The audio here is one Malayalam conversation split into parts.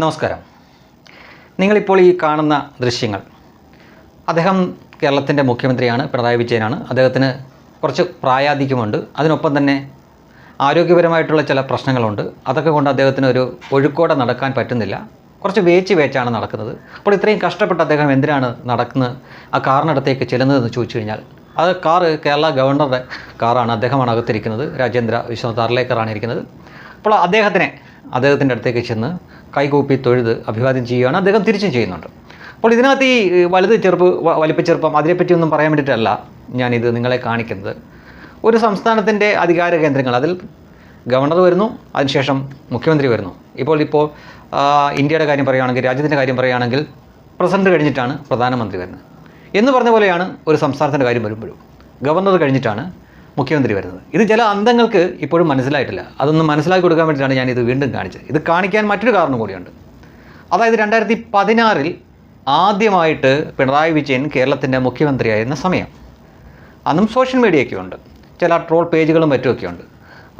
നമസ്കാരം. നിങ്ങളിപ്പോൾ ഈ കാണുന്ന ദൃശ്യങ്ങൾ. അദ്ദേഹം കേരളത്തിന്റെ മുഖ്യമന്ത്രിയാണ് പിണറായി വിജയനാണ്. അദ്ദേഹത്തിന് കുറച്ച് പ്രായാധിക്യമുണ്ട്. അതിനൊപ്പം തന്നെ ആരോഗ്യപരമായിട്ടുള്ള ചില പ്രശ്നങ്ങളുണ്ട്. അതൊക്കെ കൊണ്ട് അദ്ദേഹത്തിന് ഒരു ഒഴുക്കോടെ നടക്കാൻ പറ്റുന്നില്ല. കുറച്ച് വേച്ച് വേച്ചാണ് നടക്കുന്നത്. അപ്പോൾ ഇത്രയും കഷ്ടപ്പെട്ട് അദ്ദേഹം എന്തിനാണ് നടക്കുന്നത്? ആ കാറിനടുത്തേക്ക് ചെല്ലുന്നതെന്ന് ചോദിച്ചു കഴിഞ്ഞാൽ അത് കാറ് കേരള ഗവർണറുടെ കാറാണ്. അദ്ദേഹമാണ് അകത്തിരിക്കുന്നത്. രാജേന്ദ്ര വിശ്വനാഥ് അർലേക്കറാണ് ഇരിക്കുന്നത്. അപ്പോൾ അദ്ദേഹത്തിനെ അദ്ദേഹത്തിന്റെ അടുത്തേക്ക് ചെന്ന് കൈകൂപ്പി തൊഴുത് അഭിവാദ്യം ചെയ്യുകയാണ്. അദ്ദേഹം തിരിച്ചും ചെയ്യുന്നുണ്ട്. അപ്പോൾ ഇതിനകത്ത് ഈ വലുത് ചെറുപ്പ് വലിപ്പച്ചെറുപ്പം അതിനെപ്പറ്റി ഒന്നും പറയാൻ വേണ്ടിയിട്ടല്ല ഞാനിത് നിങ്ങളെ കാണിക്കുന്നത്. ഒരു സംസ്ഥാനത്തിന്റെ അധികാര കേന്ദ്രങ്ങൾ അതിൽ ഗവർണർ വരുന്നു അതിനുശേഷം മുഖ്യമന്ത്രി വരുന്നു. ഇപ്പോൾ ഇപ്പോൾ ഇന്ത്യയുടെ കാര്യം പറയുകയാണെങ്കിൽ രാജ്യത്തിന്റെ കാര്യം പറയുകയാണെങ്കിൽ പ്രസിഡന്റ് കഴിഞ്ഞിട്ടാണ് പ്രധാനമന്ത്രി വരുന്നത്. എന്ന് പറഞ്ഞ പോലെയാണ് ഒരു സംസ്ഥാനത്തിന്റെ കാര്യം വരുമ്പോഴും. ഗവർണർ കഴിഞ്ഞിട്ടാണ് മുഖ്യമന്ത്രി വരുന്നത്. ഇത് ചില അന്തങ്ങൾക്ക് ഇപ്പോഴും മനസ്സിലായിട്ടില്ല. അതൊന്ന് മനസ്സിലാക്കി കൊടുക്കാൻ വേണ്ടിയിട്ടാണ് ഞാൻ ഇത് വീണ്ടും കാണിച്ചത്. ഇത് കാണിക്കാൻ മറ്റൊരു കാരണം കൂടിയുണ്ട്. അതായത് രണ്ടായിരത്തി പതിനാറിൽ ആദ്യമായിട്ട് പിണറായി വിജയൻ കേരളത്തിന്റെ മുഖ്യമന്ത്രിയായിരുന്ന സമയം. അന്നും സോഷ്യൽ മീഡിയയൊക്കെ ഉണ്ട്. ചില ട്രോൾ പേജുകളും മറ്റുമൊക്കെ ഉണ്ട്.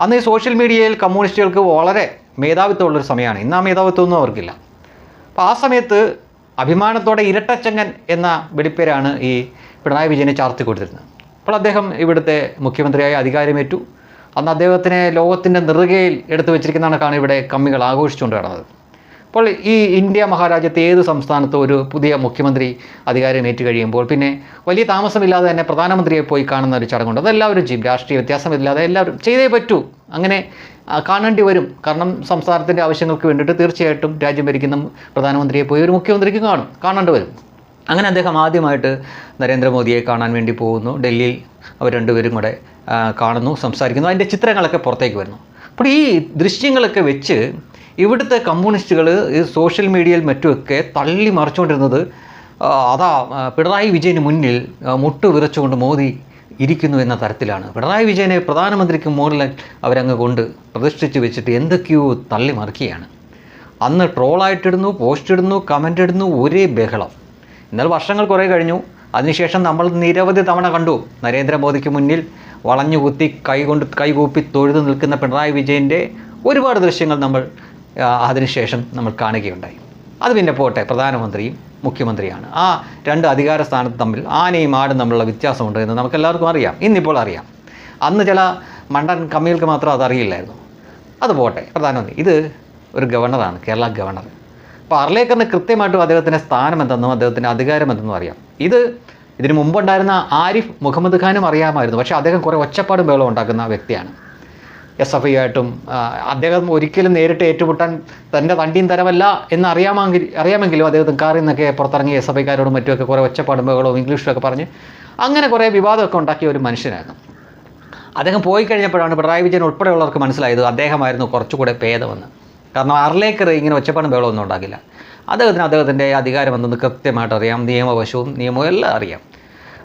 അന്ന് ഈ സോഷ്യൽ മീഡിയയിൽ കമ്മ്യൂണിസ്റ്റുകൾക്ക് വളരെ മേധാവിത്വമുള്ളൊരു സമയമാണ്. ഇന്ന് ആ മേധാവിത്വമൊന്നും അവർക്കില്ല. അപ്പോൾ ആ സമയത്ത് അഭിമാനത്തോടെ ഇരട്ടച്ചങ്ങൻ എന്ന വെടിപ്പേരാണ് ഈ പിണറായി വിജയനെ ചാർത്തി കൊടുത്തിരുന്നത്. അപ്പോൾ അദ്ദേഹം ഇവിടുത്തെ മുഖ്യമന്ത്രിയായി അധികാരമേറ്റു. അന്ന് അദ്ദേഹത്തിനെ ലോകത്തിന്റെ നെറുകയിൽ എടുത്തു വെച്ചിരിക്കുന്നതാണ് ഇവിടെ കമ്മികൾ ആഘോഷിച്ചുകൊണ്ട് നടന്നത്. അപ്പോൾ ഈ ഇന്ത്യ മഹാരാജ്യത്തെ ഏത് സംസ്ഥാനത്തും ഒരു പുതിയ മുഖ്യമന്ത്രി അധികാരം ഏറ്റു കഴിയുമ്പോൾ പിന്നെ വലിയ താമസമില്ലാതെ തന്നെ പ്രധാനമന്ത്രിയെ പോയി കാണുന്ന ഒരു ചടങ്ങുണ്ട്. അതെല്ലാവരും ചെയ്യും. രാഷ്ട്രീയ വ്യത്യാസമില്ലാതെ എല്ലാവരും ചെയ്തേ പറ്റൂ. അങ്ങനെ കാണേണ്ടി വരും. കാരണം സംസ്ഥാനത്തിന്റെ ആവശ്യങ്ങൾക്ക് വേണ്ടിയിട്ട് തീർച്ചയായിട്ടും രാജ്യം ഭരിക്കുന്ന പ്രധാനമന്ത്രിയെ പോയി ഒരു മുഖ്യമന്ത്രിക്ക് കാണും. കാണേണ്ടി വരും. അങ്ങനെ അദ്ദേഹം ആദ്യമായിട്ട് നരേന്ദ്രമോദിയെ കാണാൻ വേണ്ടി പോകുന്നു. ഡൽഹിയിൽ അവർ രണ്ടുപേരും കൂടെ കാണുന്നു സംസാരിക്കുന്നു. അതിന്റെ ചിത്രങ്ങളൊക്കെ പുറത്തേക്ക് വരുന്നു. അപ്പോൾ ഈ ദൃശ്യങ്ങളൊക്കെ വെച്ച് ഇവിടുത്തെ കമ്മ്യൂണിസ്റ്റുകൾ ഈ സോഷ്യൽ മീഡിയയിൽ മറ്റുമൊക്കെ തള്ളി മറിച്ചുകൊണ്ടിരുന്നത് അതാ പിണറായി വിജയന് മുന്നിൽ മുട്ട് വിറച്ചുകൊണ്ട് മോദി ഇരിക്കുന്നു എന്ന തരത്തിലാണ്. പിണറായി വിജയനെ പ്രധാനമന്ത്രിക്ക് മുകളിൽ അവരങ്ങ് കൊണ്ട് പ്രതിഷ്ഠിച്ച് വെച്ചിട്ട് എന്തൊക്കെയോ തള്ളി മറിക്കുകയാണ്. അന്ന് ട്രോളായിട്ടിടുന്നു പോസ്റ്റ് ഇടുന്നു കമന്റ് ഇടുന്നു ഒരേ ബഹളം. എന്നാൽ വർഷങ്ങൾ കുറേ കഴിഞ്ഞു. അതിനുശേഷം നമ്മൾ നിരവധി തവണ കണ്ടു. നരേന്ദ്രമോദിക്ക് മുന്നിൽ വളഞ്ഞു കുത്തി കൈകൊണ്ട് കൈകൂപ്പി തൊഴുതു നിൽക്കുന്ന പിണറായി വിജയന്റെ ഒരുപാട് ദൃശ്യങ്ങൾ നമ്മൾ അതിനുശേഷം നമ്മൾ കാണുകയുണ്ടായി. അത് പിന്നെ പോട്ടെ പ്രധാനമന്ത്രിയും മുഖ്യമന്ത്രിയാണ്. ആ രണ്ട് അധികാര സ്ഥാനത്ത് തമ്മിൽ ആനയും ആടും തമ്മിലുള്ള വ്യത്യാസമുണ്ട് എന്ന് നമുക്കെല്ലാവർക്കും അറിയാം. ഇന്നിപ്പോൾ അറിയാം. അന്ന് ചില മണ്ടൻ കമ്മികൾക്ക് മാത്രം അതറിയില്ലായിരുന്നു അത് പോട്ടെ പ്രധാനമന്ത്രി ഇത് ഒരു ഗവർണറാണ് കേരള ഗവർണർ. അപ്പോൾ അർലേക്കറിന് കൃത്യമായിട്ടും അദ്ദേഹത്തിന്റെ സ്ഥാനം എന്തെന്നും അദ്ദേഹത്തിന്റെ അധികാരം എന്തെന്നും അറിയാം. ഇത് ഇതിനു മുമ്പുണ്ടായിരുന്ന ആരിഫ് മുഹമ്മദ് ഖാനും അറിയാമായിരുന്നു. പക്ഷേ അദ്ദേഹം കുറേ ഒച്ചപ്പാടും ബഹളം ഉണ്ടാക്കുന്ന വ്യക്തിയാണ്. എസ് എഫ് ഐ ആയിട്ടും അദ്ദേഹം ഒരിക്കലും നേരിട്ട് ഏറ്റുമുട്ടാൻ തന്റെ തണ്ടിയും തരമല്ല എന്ന് അറിയാമെങ്കിൽ അറിയാമെങ്കിലും അദ്ദേഹത്തിന് കാറിൽ നിന്നൊക്കെ പുറത്തിറങ്ങി എസ് എഫ് ഐക്കാരോടും മറ്റുമൊക്കെ കുറേ ഒച്ചപ്പാടും ബഹളവും ഇംഗ്ലീഷിലൊക്കെ പറഞ്ഞ് അങ്ങനെ കുറേ വിവാദമൊക്കെ ഉണ്ടാക്കിയ ഒരു മനുഷ്യനായിരുന്നു. അദ്ദേഹം പോയി കഴിഞ്ഞപ്പോഴാണ് പിണറായി വിജയൻ ഉൾപ്പെടെയുള്ളവർക്ക് മനസ്സിലായത് അദ്ദേഹമായിരുന്നു കുറച്ചുകൂടെ ഭേദമെന്ന്. കാരണം അർലേക്കർ ഇങ്ങനെ ഒച്ചപ്പാടും ബഹളമൊന്നും ഉണ്ടാക്കില്ല അദ്ദേഹത്തിന് അദ്ദേഹത്തിന്റെ അധികാരം എന്തെന്ന് കൃത്യമായിട്ട് അറിയാം. നിയമവശവും നിയമവും എല്ലാം അറിയാം.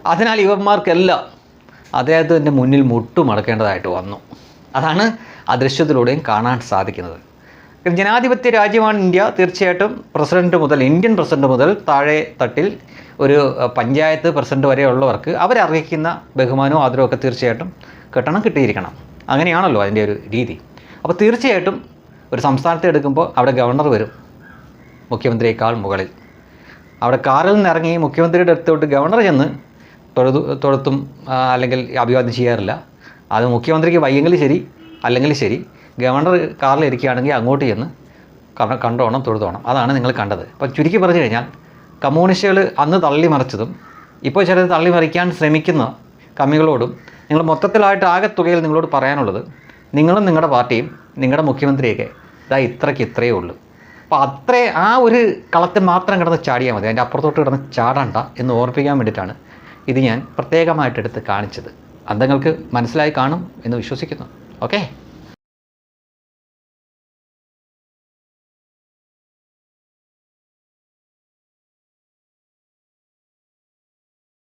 അതിനാൽ ഇവന്മാർക്കെല്ലാം അദ്ദേഹത്തിന്റെ മുന്നിൽ മുട്ടുമടക്കേണ്ടതായിട്ട് വന്നു. അതാണ് ആ ദൃശ്യത്തിലൂടെയും കാണാൻ സാധിക്കുന്നത്. ജനാധിപത്യ രാജ്യമാണ് ഇന്ത്യ. തീർച്ചയായിട്ടും പ്രസിഡന്റ് മുതൽ ഇന്ത്യൻ പ്രസിഡന്റ് മുതൽ താഴെ തട്ടിൽ ഒരു പഞ്ചായത്ത് പ്രസിഡന്റ് വരെയുള്ളവർക്ക് അവരറിയിക്കുന്ന ബഹുമാനവും ആദരവും ഒക്കെ തീർച്ചയായിട്ടും കിട്ടണം കിട്ടിയിരിക്കണം. അങ്ങനെയാണല്ലോ അതിന്റെ ഒരു രീതി. അപ്പോൾ തീർച്ചയായിട്ടും ഒരു സംസ്ഥാനത്തെ എടുക്കുമ്പോൾ അവിടെ ഗവർണർ വരും മുഖ്യമന്ത്രിയേക്കാൾ മുകളിൽ. അവിടെ കാറിൽ നിന്ന് ഇറങ്ങി മുഖ്യമന്ത്രിയുടെ അടുത്തോട്ട് ഗവർണർ ചെന്ന് തൊഴുതു തൊഴുത്തും അല്ലെങ്കിൽ അഭിവാദ്യം ചെയ്യാറില്ല. അത് മുഖ്യമന്ത്രിക്ക് വയ്യെങ്കിൽ ശരി അല്ലെങ്കിൽ ശരി ഗവർണർ കാറിൽ ഇരിക്കുകയാണെങ്കിൽ അങ്ങോട്ട് ചെന്ന് കണ്ട- കണ്ടോണം തൊഴുതോണം. അതാണ് നിങ്ങൾ കണ്ടത്. അപ്പോൾ ചുരുക്കി പറഞ്ഞു കഴിഞ്ഞാൽ കമ്മ്യൂണിസ്റ്റുകൾ അന്ന് തള്ളി മറിച്ചതും ഇപ്പോൾ ചിലത് തള്ളി മറിക്കാൻ ശ്രമിക്കുന്ന കമ്മികളോടും നിങ്ങൾ മൊത്തത്തിലായിട്ട് ആകെ തുകയിൽ നിങ്ങളോട് പറയാനുള്ളത് നിങ്ങളും നിങ്ങളുടെ പാർട്ടിയും നിങ്ങളുടെ മുഖ്യമന്ത്രിയൊക്കെ ഇതാ ഇത്രയ്ക്ക് ഇത്രയേ ഉള്ളൂ. അപ്പോൾ അത്രേ ആ ഒരു കളത്തിൽ മാത്രം കിടന്ന് ചാടിയാൽ മതി. അതിന്റെ അപ്പുറത്തോട്ട് കിടന്ന് ചാടണ്ട എന്ന് ഓർപ്പിക്കാൻ വേണ്ടിയിട്ടാണ് ഇത് ഞാൻ പ്രത്യേകമായിട്ട് എടുത്ത് കാണിച്ചത്. അന്ധങ്ങൾക്ക് മനസ്സിലായി കാണും എന്ന് വിശ്വസിക്കുന്നു. ഓക്കെ?